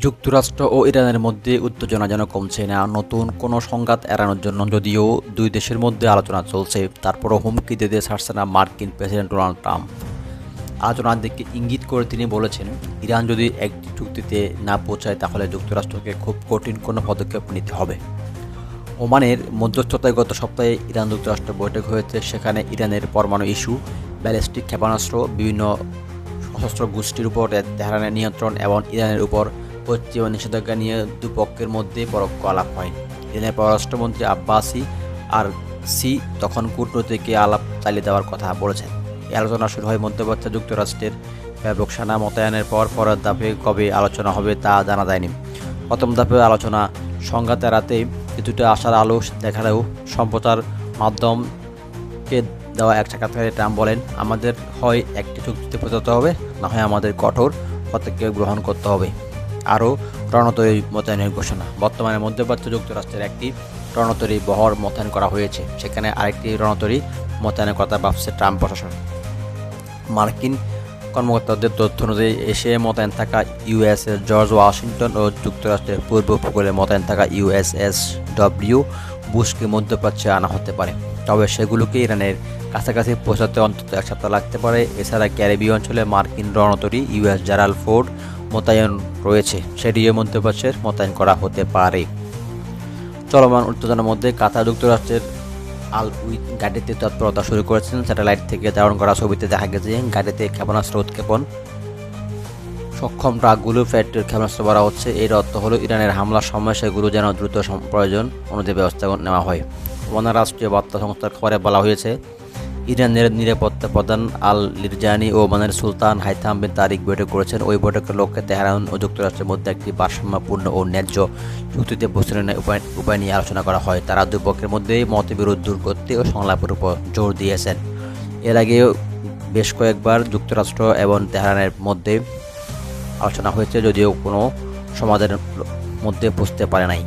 যুক্তরাষ্ট্র ও ইরানের মধ্যে উত্তেজনা যেন কমছে না, নতুন কোনো সংঘাত এড়ানোর জন্য যদিও দুই দেশের মধ্যে আলোচনা চলছে, তারপরও হুমকি দিতে ছাড়ছে না মার্কিন প্রেসিডেন্ট ডোনাল্ড ট্রাম্প। আলোচনার দিকে ইঙ্গিত করে তিনি বলেছেন, ইরান যদি একটি চুক্তিতে না পৌঁছায়, তাহলে যুক্তরাষ্ট্রকে খুব কঠিন কোনো পদক্ষেপ নিতে হবে। ওমানের মধ্যস্থতায় গত সপ্তাহে ইরান যুক্তরাষ্ট্র বৈঠক হয়েছে, সেখানে ইরানের পরমাণু ইস্যু, ব্যালিস্টিক ক্ষেপণাস্ত্র, বিভিন্ন সশস্ত্র গোষ্ঠীর উপর তেহরানের নিয়ন্ত্রণ এবং ইরানের উপর পশ্চিমা নিষেধাজ্ঞা নিয়ে দুপক্ষের মধ্যে পরোক্ষ আলাপ হয়। ইরানের পররাষ্ট্রমন্ত্রী আব্বাসি আর সি তখন কূটনৈতিক আলাপ চালিয়ে দেওয়ার কথা বলেছেন। এই আলোচনা শুরু হয় মধ্যপ্রাচ্য যুক্তরাষ্ট্রের ব্যাপক সেনা মোতায়েনের পর পরের ধাপে কবে আলোচনা হবে তা জানা যায়নি। প্রথম ধাপে আলোচনা সংঘাত এড়াতে কিছুটা আশার আলো দেখালেও সম্প্রচার মাধ্যমকে দেওয়া এক সাক্ষাৎকারে ট্রাম্প বলেন, আমাদের হয় একটি চুক্তিতে পৌঁছাতে হবে, না হয় আমাদের কঠোর পদক্ষেপ গ্রহণ করতে হবে। আরও রণতরী মোতায়েনের ঘোষণা। বর্তমানে মধ্যপ্রাচ্য যুক্তরাষ্ট্রের একটি রণতরী বহর মোতায়েন করা হয়েছে। সেখানে আরেকটি রণতরী মোতায়েনের কথা ভাবছে ট্রাম্প প্রশাসন। মার্কিন কর্মকর্তাদের তথ্য অনুযায়ী, এশিয়ায় মোতায়েন থাকা ইউএসএস জর্জ ওয়াশিংটন ও যুক্তরাষ্ট্রের পূর্ব উপকূলে মোতায়েন থাকা ইউএসএস ডব্লিউ বুশকে মধ্যপ্রাচ্যে আনা হতে পারে। তবে সেগুলোকে ইরানের কাছাকাছি পৌঁছাতে অন্তত এক সপ্তাহ লাগতে পারে। এছাড়া ক্যারিবি অঞ্চলে মার্কিন রণতরী ইউএস জারাল ফোর্ড মোতায়েন রয়েছে। সেটিও মধ্যপ্রাচ্যের মোতায়েন করা হতে পারে। চলমান উত্তেজনার মধ্যে কাতার যুক্তরাষ্ট্রের আল উইথ গাড়িতে তৎপরতা শুরু করেছেন। স্যাটেলাইট থেকে ধারণ করা ছবিতে দেখা গেছে গাড়িতে ক্ষেপণাস্ত্র উৎক্ষেপণ, সক্ষম ট্রাকগুলো ফ্যাক্টরির ক্ষেপণাস্ত্র ভরা হচ্ছে। এর অর্থ হলো, ইরানের হামলার সময় সেগুলো যেন দ্রুত প্রয়োজন অনুযায়ী ব্যবস্থা নেওয়া হয়। ওমানা রাষ্ট্রীয় বার্তা সংস্থার খবরে বলা হয়েছে ইরানের নিরাপত্তা প্রধান আল লিরজানি ও ওমানের সুলতান হাইথাম বিন তারিক বৈঠক করেছেন। ওই বৈঠকের লক্ষ্যে তেহরান ও যুক্তরাষ্ট্রের মধ্যে একটি ভারসাম্যপূর্ণ ও ন্যায্য চুক্তিতে উপায় উপায় নিয়ে আলোচনা করা হয়। তারা দুই পক্ষের মধ্যে মতবিরোধ দূর করতে ও সংলাপের উপর জোর দিয়েছেন। এর আগেও বেশ কয়েকবার যুক্তরাষ্ট্র এবং তেহরানের মধ্যে আলোচনা হয়েছে, যদিও কোনো সমাধানের মধ্যে বুঝতে পারে নাই।